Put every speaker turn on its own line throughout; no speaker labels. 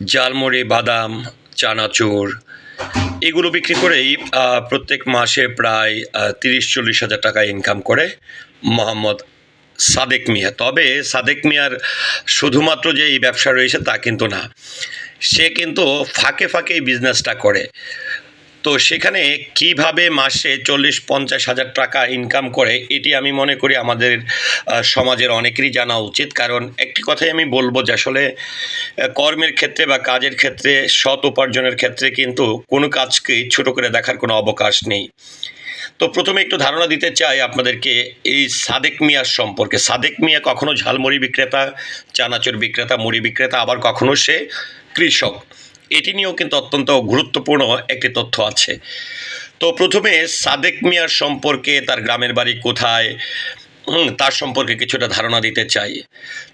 জালমুড়ি বাদাম, চানাচুর, এগুলো বিক্রি করেই প্রত্যেক মাসে প্রায় তিরিশ চল্লিশ হাজার টাকা ইনকাম করে মোহাম্মদ সাদেক মিয়া। তবে সাদেক মিয়ার শুধুমাত্র যে এই ব্যবসা রয়েছে তা কিন্তু না, সে কিন্তু ফাঁকে ফাঁকে এই বিজনেসটা করে। তো সেখানে কীভাবে মাসে চল্লিশ, পঞ্চাশ হাজার টাকা ইনকাম করে, এটি আমি মনে করি আমাদের সমাজের অনেকেরই জানা উচিত। কারণ একটি কথাই আমি বলব যে আসলে কর্মের ক্ষেত্রে বা কাজের ক্ষেত্রে, সৎ উপার্জনের ক্ষেত্রে কিন্তু কোনো কাজকেই ছোট করে দেখার কোনো অবকাশ নেই। তো প্রথমে একটু ধারণা দিতে চাই আপনাদেরকে, এই সাদেক মিয়ার সম্পর্কে। সাদেক মিয়া কখনো ঝালমুড়ি বিক্রেতা, চানাচুর বিক্রেতা, মুড়ি বিক্রেতা, আবার কখনো সে কৃষক। এটি নিয়েও কিন্তু অত্যন্ত গুরুত্বপূর্ণ একটি তথ্য আছে। তো প্রথমে সাদেক মিয়ার সম্পর্কে, তার গ্রামের বাড়ি কোথায় তার সম্পর্কে কিছুটা ধারণা দিতে চাই।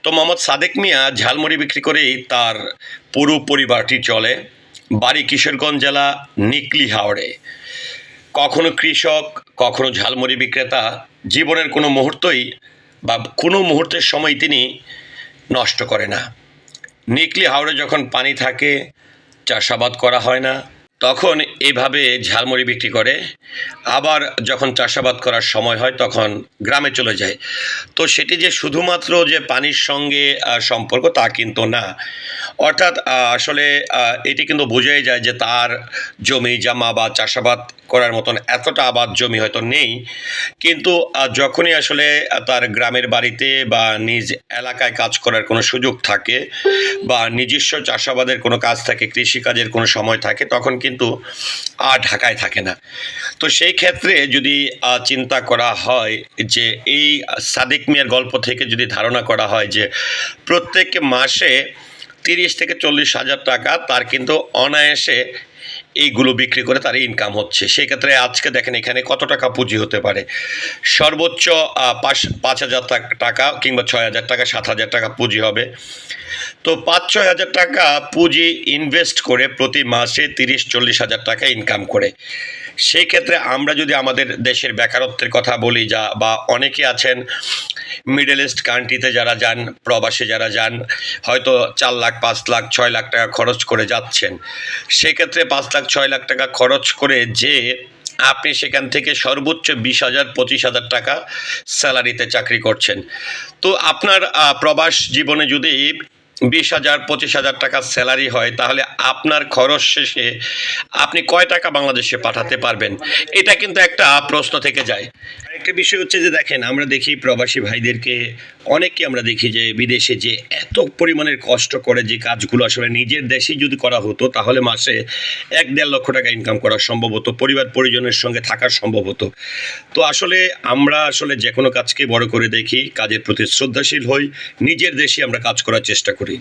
তো মোহাম্মদ সাদেক মিয়া ঝালমুড়ি বিক্রি করেই তার পুরো পরিবারটি চলে। বাড়ি কিশোরগঞ্জ জেলা, নিকলি হাওড়ে। কখনো কৃষক, কখনো ঝালমুড়ি বিক্রেতা, জীবনের কোনো মুহূর্তই বা কোনো মুহূর্তের সময় তিনি নষ্ট করে না। নিকলি হাওড়ে যখন পানি থাকে চাষাবাদ করা হয় না। তখন এইভাবে ঝালমুড়ি বিক্রি করে। আবার যখন চাষাবাদ করার সময় হয়, তখন গ্রামে চলে যায়। তো সেটি যে শুধুমাত্র যে পানির সঙ্গে সম্পর্ক তা কিন্তু না। অর্থাৎ আসলে এটি কিন্তু বোঝাই যায় যে তার জমি, জামা বা চাষাবাদ করার মতন এতটা আবাদ জমি হয়তো নেই। কিন্তু যখনই আসলে তার গ্রামের বাড়িতে বা নিজ এলাকায় কাজ করার কোনো সুযোগ থাকে বা নিজস্ব চাষাবাদের কোনো কাজ থাকে, কৃষিকাজের কোনো সময় থাকে, তখন কিন্তু আর ঢাকায় থাকে না। তো সেই ক্ষেত্রে যদি চিন্তা করা হয় যে এই সাদিক মিয়ার গল্প থেকে যদি ধারণা করা হয় যে প্রত্যেক মাসে তিরিশ থেকে চল্লিশ হাজার টাকা তার কিন্তু অনায়াসে এইগুলো বিক্রি করে তার ইনকাম হচ্ছে। সেই ক্ষেত্রে আজকে দেখেন এখানে কত টাকা পুঁজি হতে পারে। সর্বোচ্চ পাঁচ পাঁচ হাজার টাকা কিংবা ছয় হাজার টাকা, সাত হাজার টাকা পুঁজি হবে। তো পাঁচ, ছয় হাজার টাকা পুঁজি ইনভেস্ট করে প্রতি মাসে তিরিশ, চল্লিশ হাজার টাকা ইনকাম করে। সেই ক্ষেত্রে আমরা যদি আমাদের দেশের বেকারত্বের কথা বলি যা, বা অনেকে আছেন মিডল ইস্ট কান্ট্রিতে যারা যান, প্রবাসে যারা যান, হয়তো চার লাখ, পাঁচ লাখ, ছয় লাখ টাকা খরচ করে যাচ্ছেন। সেক্ষেত্রে পাঁচ লাখ, ছয় লাখ টাকা খরচ করে যে আপনি সেখান থেকে সর্বোচ্চ বিশ হাজার, পঁচিশ হাজার টাকা স্যালারিতে চাকরি করছেন। তো আপনার প্রবাস জীবনে যদি বিশ হাজার, পঁচিশ হাজার টাকা স্যালারি হয়, তাহলে আপনার খরচ শেষে আপনি কয় টাকা বাংলাদেশে পাঠাতে পারবেন? এটা কিন্তু একটা প্রশ্ন থেকে যায়। একটা বিষয় হচ্ছে যে দেখেন, আমরা দেখি প্রবাসী ভাইদেরকে, অনেককে আমরা দেখি যে বিদেশে যে এত পরিমাণের কষ্ট করে যে কাজগুলো আসলে নিজের দেশেই যদি করা হতো, তাহলে মাসে এক দেড় লক্ষ টাকা ইনকাম করা সম্ভব হতো, পরিবার পরিজনের সঙ্গে থাকা সম্ভব হতো। তো আসলে আমরা আসলে যে কোনো কাজকে বড় করে দেখি, কাজের প্রতি শ্রদ্ধাশীল হই, নিজের দেশে আমরা কাজ করার চেষ্টা করি।